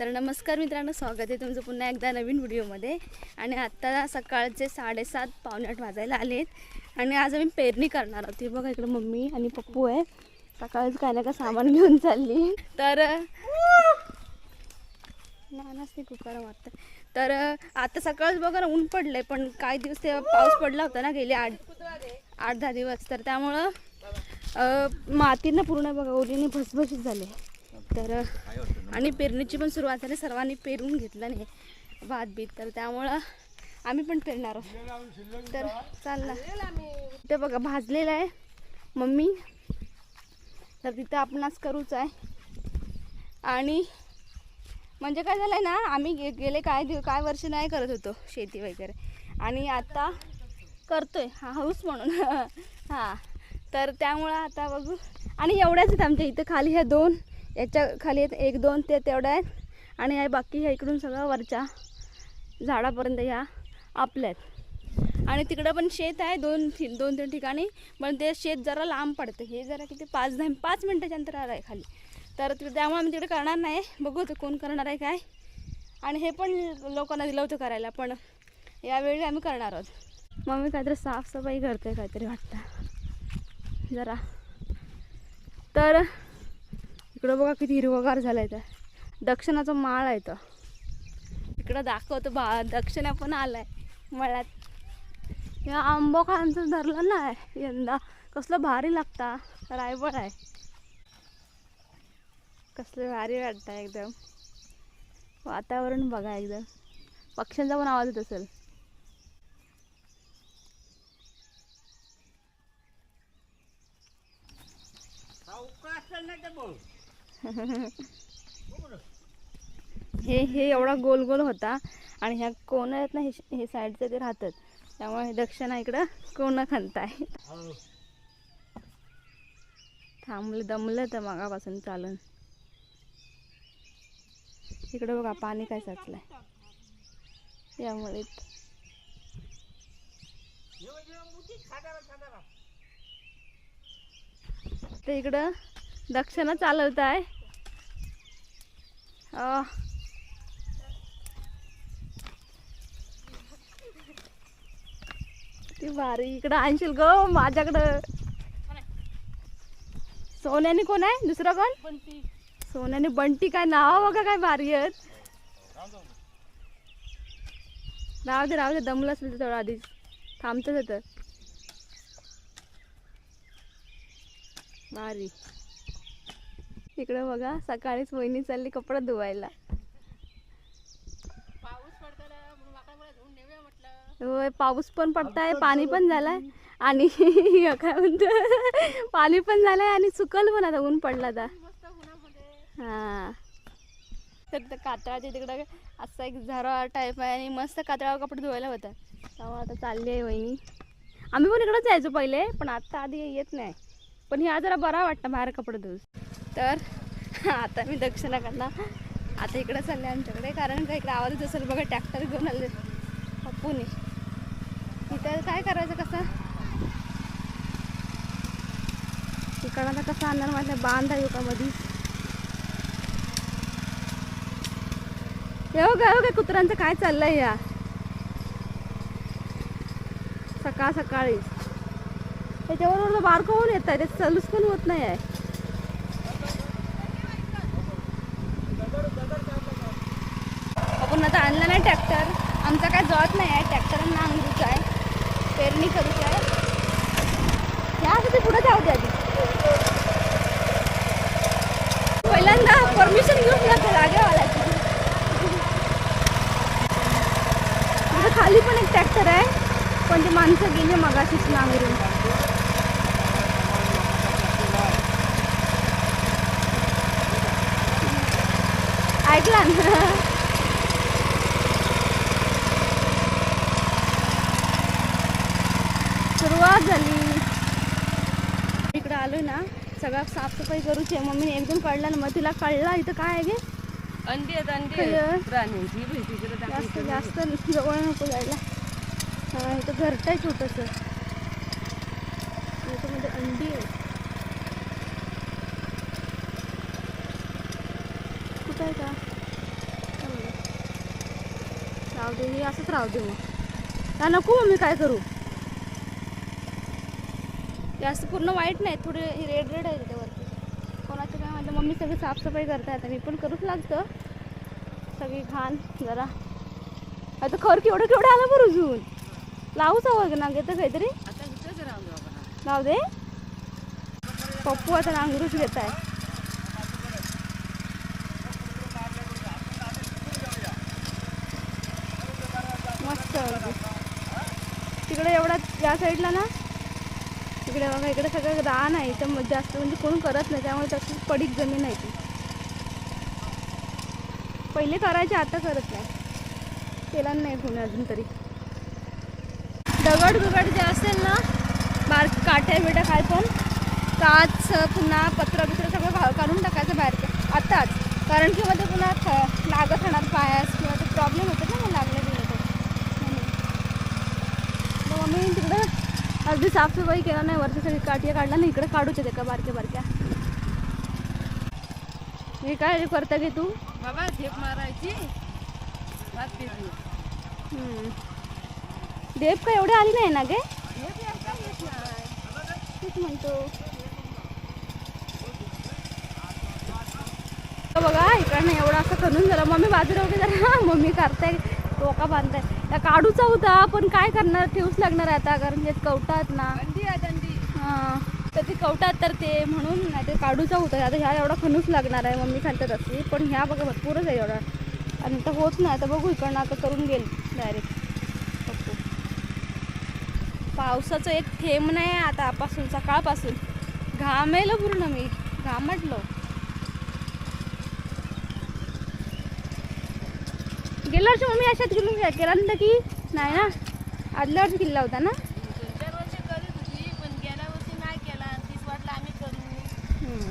तर नमस्कार मित्रांनो स्वागत आहे तुमचं पुन्हा एकदा नवीन व्हिडिओमध्ये. आणि आत्ता सकाळचे साडेसात पावणे आठ वाजायला आलेत. आणि आज आम्ही पेरणी करणार आहोत. बघा इकडे मम्मी आणि पप्पू आहे. सकाळीच काय ना काय सामान घेऊन चालली. तर नानाच ते कुकर वाटतं. तर आता सकाळच बघा ना ऊन पडलंय पण काही दिवस ते पाऊस पडला होता ना गेले आठ आठ दहा दिवस. तर त्यामुळं मातीनं पूर्ण बघा ओलीने भसभशीत झाले. तर आणि पेरणीची पण सुरुवात झाली. सर्वांनी पेरून घेतलं नाही भात बीत. तर त्यामुळं आम्ही पण पेरणार आहोत. तर चालला. ते बघा भाजलेलं आहे मम्मी. तर तिथं आपणास करूच आहे. आणि म्हणजे काय झालं आहे ना आम्ही गे गेले काय दिव काय वर्ष नाही करत होतो शेती वगैरे. आणि आता करतोय. हा हाऊस म्हणून. हां. तर त्यामुळं आता बघू. आणि एवढ्याच आहेत आमच्या इथं. खाली ह्या दोन याच्या खाली आहेत. एक दोन ते तेवढ्या आहेत. आणि ह्या बाकी ह्या इकडून सगळं वरच्या झाडापर्यंत ह्या आपल्या आहेत. आणि तिकडं पण शेत आहे दोन दोन तीन ठिकाणी. पण ते शेत जरा लांब पडतं. हे जरा किती पाच दहा पाच मिनटाच्या अंतरावर आहे खाली. तर त्यामुळे आम्ही तिकडे करणार नाही. बघू तर कोण करणार आहे काय. आणि हे पण लोकांना दिलं होतं करायला पण यावेळी आम्ही करणार आहोत. मम्मी काहीतरी साफसफाई करते काहीतरी वाटतं. जरा. तर इकडं बघा किती हिरवगार झाला आहे तर दक्षिणाचा माळ आहे तो इकडं दाखवतो बा दक्षिणा पण आलाय मळ्यात. या आंबो खांचं धरलं ना यंदा. कसलं भारी लागता रायबळ आहे. कसलं भारी वाटतं एकदम. वातावरण बघा एकदम. पक्ष्यांचा पण आवाज येत असेल. हे हे एवढा गोल गोल होता आणि ह्या कोण आहेत ना हे हे साईडचे ते राहतात. त्यामुळे हे दक्षिणा इकडं कोण खणताय. थांबलं दमलं तर मागापासून चालून. इकडं बघा पाणी काय साचलंय. यामुळे. ते इकडं दक्षिणा चालवत आहे ती भारी इकडं आणशील ग माझ्याकडं. सोन्याने कोण आहे? दुसरं कोण? सोन्याने बंटी काय नाव बघा काय भारी आहेत. राहू दे राहू दे दमलं असेल थोडं आधीच. थांबतच येतं भारी इकडं बघा सकाळीच वहिनी चालली कपडा धुवायला. होय पाऊस पण पडताय पाणी पण झालाय. आणि काय म्हणतो पाणी पण झालंय आणि सुकल पण आता ऊन पडला आता. हा. तर त्या कातळाच्या तिकडं असा एक झरा टाईप आहे आणि मस्त कातळावर कपडे धुवायला होता तेव्हा आता चालली आहे वहिनी आम्ही पण इकडंच जायचो पहिले पण आता आधी येत नाही. पण ह्या जरा बरा वाटतं बाहेर कपडे धुवून तर आता मी दक्षिणाकडनं आता इकडं चालले आमच्याकडे कारण का इकडे आवाज असेल बघा ट्रॅक्टर घेऊन आले. पप्पूने इथं काय करायचं कसं? इकडं आता कसं आणणार माझ्या बांध आहे का मधी येऊ का येऊ का कुत्र्यांचं काय चाललंय या? सकाळ सकाळी त्याच्याबरोबर बारकं होऊन येत आहे. ते चालूच पण होत नाही आहे. आपण आता आणला नाही ट्रॅक्टर. आमचा काय जॉत नाही आहे. ट्रॅक्टरांना अंगरूच आहे पेरणी करूच आहे. यासाठी पुढे जाऊ द्या पहिल्यांदा परमिशन घेऊन जातो जागेवाल्याची. इथं खाली पण एक ट्रॅक्टर आहे. पण ते माणसं गेली मगाशीच नांगरून. ऐकला ना. सुरुवात झाली. इकडं आलोय ना सगळं साफसफाई करूची मम्मीने एकदम कळलं ना मग तिला कळला इथं काय आहे गे? अंडी आहेत अंडी जास्त. जास्त जवळ नको जायला. हा इथं घरट आहे छोटंसं याच्यामध्ये अंडी आहे आहे का? राहू दे हे असंच राहू दे मग. का नको मग मी काय करू? जास्त पूर्ण वाईट नाही थोडे रेड रेड आहे त्याच्यावरती. कोणाचं काय म्हणतं मम्मी सगळी साफसफाई करताय आता मी पण करूच लागतं. सगळी घाण जरा. आता खर केवढं केवढं आलं बरं अजून? लावूच हवं ना घेतं काहीतरी? लावू दे. पप्पू आता नांगरूच घेत आहे तिकडे एवढा या साईडला ना तिकडे बघा इकडे सगळं रान आहे. तर जास्त म्हणजे कोण करत नाही त्यामुळे तशी पडीक जमीन आहे ती. पहिले करायचे आता करत नाही. केला नाही कोणी अजून तरी. दगड बिगड जे असेल ना बार काठ्या बिट्या काय पण काच पुन्हा पत्र बित्र सगळं काढून टाकायचं बाहेर आत्ताच कारण की मध्ये पुन्हा लागत राहणार पायास किंवा ते प्रॉब्लेम होतात ना मग मग मम्मी तिकडं अगदी साफसफाई केला नाही वरती सगळी काठ्या काढला नाही इकडे काढूच येते का बारक्या बारक्या. हे काय करता घे तू? बाबा झेप मारायची. देव का एवढी आली नाही ना गे? तेच म्हणतो. बघा इकडनं एवढा असं खणून झालं मम्मी बाजूला उभी जरा. मम्मी करताय. टोका बांधताय. त्या काढूचा होता पण काय करणार? ठेवूच लागणार आहे आता कारण ते कवटात ना. हां. तर ते कवटात तर ते म्हणून नाही ते काढूचा होता. आता ह्या एवढा खणूच लागणार आहे मम्मी सांगतात अशी पण ह्या बघा भरपूरच आहे एवढा. आणि आता होत नाही. आता बघू इकडनं आता करून गेल डायरेक्ट पावसाचं एक थेंब नाही आतापासून सकाळपासून. घामेलो पूर्ण मी. घामटलो. गेल्या वर्षी मम्मी अशात गेलो केला नव्हता की? नाही ना? आदल्या वर्षी किल्ला होता ना? दोन चार वर्ष करीत होती पण गेल्या वर्षी नाही केला. तीच वाटलं आम्ही करू हम्म.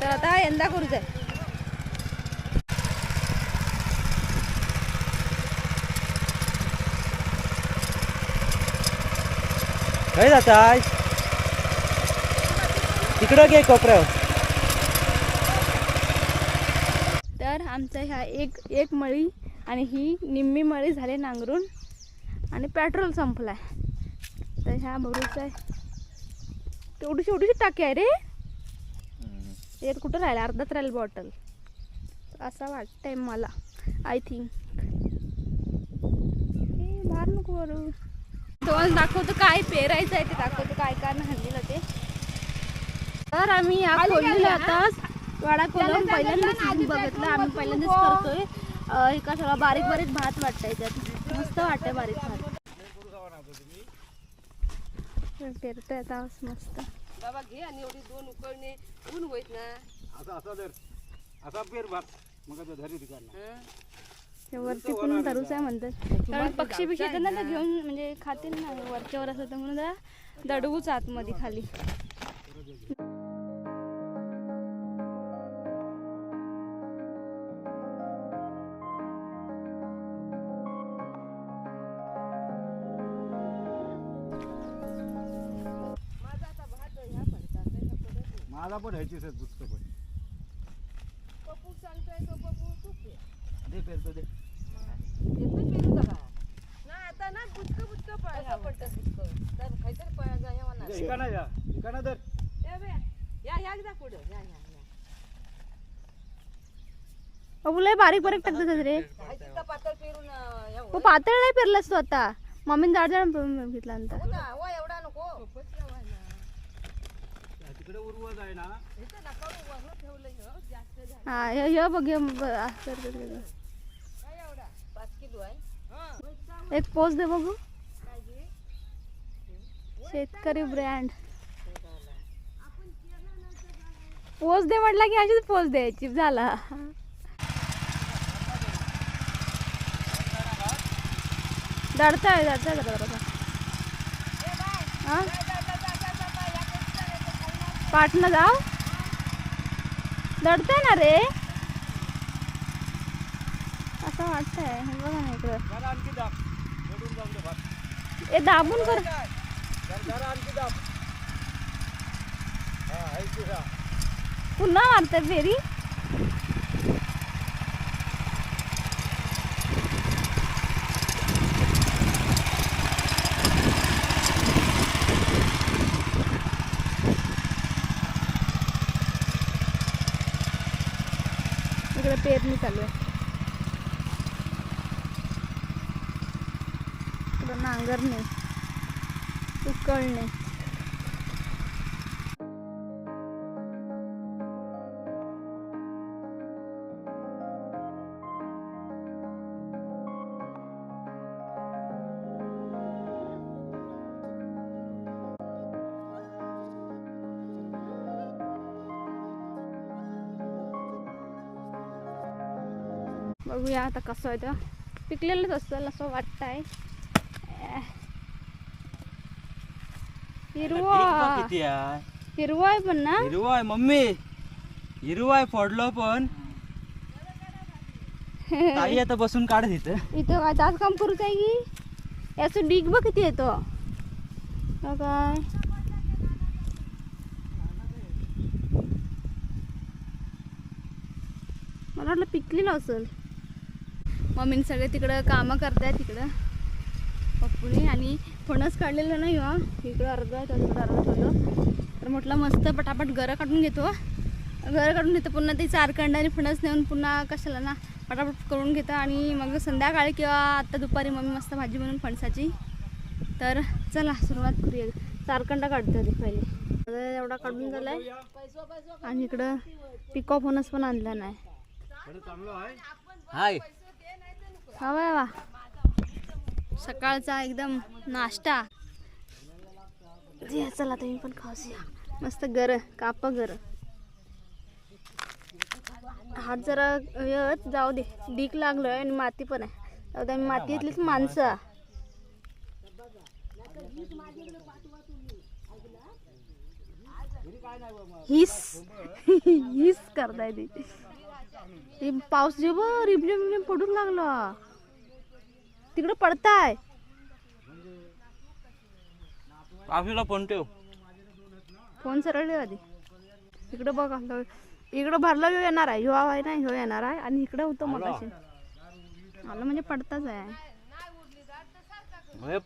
तर आता यंदा करूच आहे. काय जाताय तिकडं घे कोपऱ्यावर तर आमचं ह्या एक एक मळी आणि ही निम्मी मळी झाली नांगरून आणि पेट्रोल संपलाय. तर ह्या भरूच आहे. तेवढी छोटीशी टाकी आहे रे. यात कुठं राहिलं? अर्धाच राहील बॉटल असं वाटतंय मला आय थिंक बाहेर नको करू तुम्हाला दाखवतो काय पेरायचं आहे ते दाखवतो काय काय हल्लीला ते. तर आम्ही या खोललेला आताच वाडा कोलम पहिल्यांदाच बघितलं. आम्ही पहिल्यांदाच करतोय. अं, हे का सगळं बारीक बारीक भात वाटतंय त्यात. मस्त वाटतंय बारीक भात. पेरतोय आता मस्त. बाबा घे आणि एवढी दोन उकळणे ऊन होईत ना. असा असा दर असा पेर भात. मग तो धरी ठिकाण हं? हे वरती पण धरूच आहे म्हणतात. कारण पक्षी बिक्षी येतात ना. ते घेऊन म्हणजे खातील ना वरच्यावर असं तर म्हणून जरा दडवूच आतमध्ये खाली. माझा पण ह्याची सर दुसरं पण. पप्पू सांगतोय तो पप्पू तू पे. दे पेरतो दे. येतं पेरू का? काय? नाही आता ना बुचकं बुचकं पळायला पडतं बुचकं? तर काहीतरी पळा जा या म्हणा इकाना या इकाना दर ए बे, या या एकदा पुढं या या या. अबू लय बारीक बारीक टाकतात रे. पातळ पेरून अं, या हो पातळ नाही पेरलास तू आता. मम्मीने जाड जाड पेरून घेतला नंतर. हो ना, वा एवढा आहे ना. हो, हो. हा हे हे बघ हे ब- असं करतात हं. एक पोच दे बघू? शेतकरी ब्रँड पोच दे म्हटला की अशीच पोच द्यायची झाला. दडताय दडताय जरा जरा हा? पाटणं जाव. दडताय ना रे. असं वाटतंय. हे बघा ना इकडं. ए दाबून कर. पुन्हा मारतात फेरी इकडे पेरणी चालू आहे. नांगरणे उकळणे बघूया आता कसं आहे तर पिकलेलंच असतं असं किती आहे. हिरवा आहे पण ना? हिरवा आहे मम्मी. हिरवा आहे फोडलो पण. ताई आता बसून काढ तिथं इथं काय जास्त काम करूच आहे की? याचं डिग बघ किती येतो. काय. मला वाटलं पिकलेलं असेल. मम्मीने सगळे तिकडं कामं करताय तिकडं. पप्पूने आणि फणस काढलेलं नाही हो. इकडं अर्धा आहे तिकडं अर्ध ठेवलं. तर म्हटलं मस्त पटापट गरं काढून घेतो. गरं काढून घेतो पुन्हा ते चारखंड आणि फणस नेऊन पुन्हा कशाला ना पटापट करून घेतो. आणि मग संध्याकाळी किंवा आत्ता दुपारी मम्मी मस्त भाजी बनवून फणसाची. तर चला सुरुवात करूया. चारखंड काढतो आधी पहिले. एवढा काढून झालाय. आणि इकडं पिकअप फणस पण आणला नाही. हाय. हवा वा सकाळचा एकदम नाश्ता. चला तुम्ही पण खाऊया मस्त गर काप गर. हात जरा यच जाऊ दे. डीक लागलोय आणि माती पण आहे. जाऊ दे आम्ही मातीतलीच माणसं. हिस. हिस करताय ते. पाऊस जे बघ रिमझिम रिमझिम पडून लागला. तिकडे पडताय. फोन ठेव. फोन सरळ आधी. इकडे बघा इकडं भरला ह्यो येणार आहे. ह्यो आहे ना ह्यो येणार आहे. आणि इकडे होतं मग आलं म्हणजे पडताच आहे.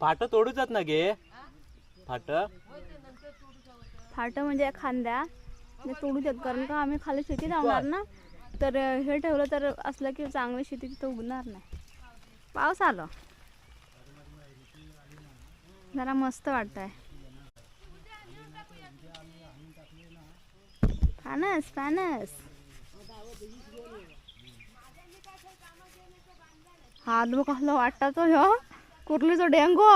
फाट तोडूचात ना गे. फाट. फाट म्हणजे खांद्या. ते तोडू देत कारण का आम्ही खाली शेती लावणार ना? तर हे ठेवलं तर असलं की चांगली शेती तिथं उगणार नाही. पाऊस आलो. जरा मस्त वाटत आहे फानस फानस. हा बघ कसला वाटता तो ह्यो कुर्लीचो डेंगो.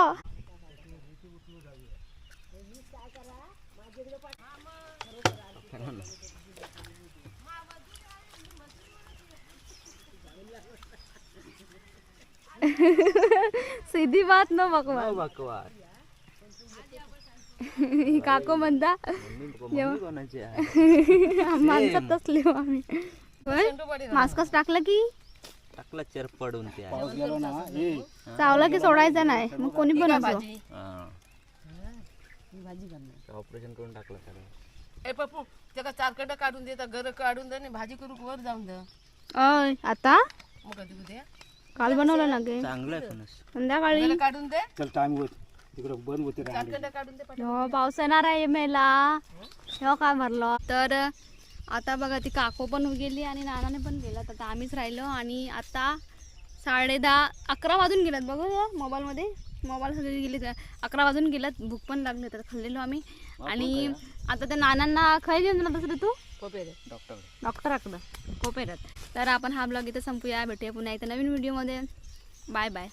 सीधी बात न बकवा बकवास. ही काको म्हणता. माणसात तसले हो आम्ही. होय? मास्कच टाकलं की? टाकला चर पडून ते चावला की सोडायचा नाही मग कोणी पण असो. हा. भाजी करणार ऑपरेशन करून टाकलं सगळं ए पप्पू त्याला चारकडं काढून दे घर काढून दे भाजी करू वर जाऊन दे. आता? मग कधी उद्या काल बनवलं ना गे. चांगलं आहे फणस. संध्याकाळी. घरं काढून दे. चल टाइम होत. तिकडं बंद होते रांगे चारकडं काढून दे हो पाऊस येणार आहे मेला. हो काय भरलो? तर आता बघा ती काको पण गेली आणि नानाने पण गेला आता आम्हीच राहिलो आणि आता साडे दहा अकरा वाजून गेलात बघू मोबाईलमध्ये. मोबाईल सगळे गेले अकरा वाजून गेलात भूक पण लागली तर खाल्लेलो आम्ही. आणि आता त्या नानांना खाय घेऊन जाणार दुसरं तू? डॉक्टर. डॉक्टराकडं कोपेरात. तर आपण हा ब्लॉग इथं संपूया. भेटूया पुन्हा एकदा नवीन व्हिडिओमध्ये. Bye bye.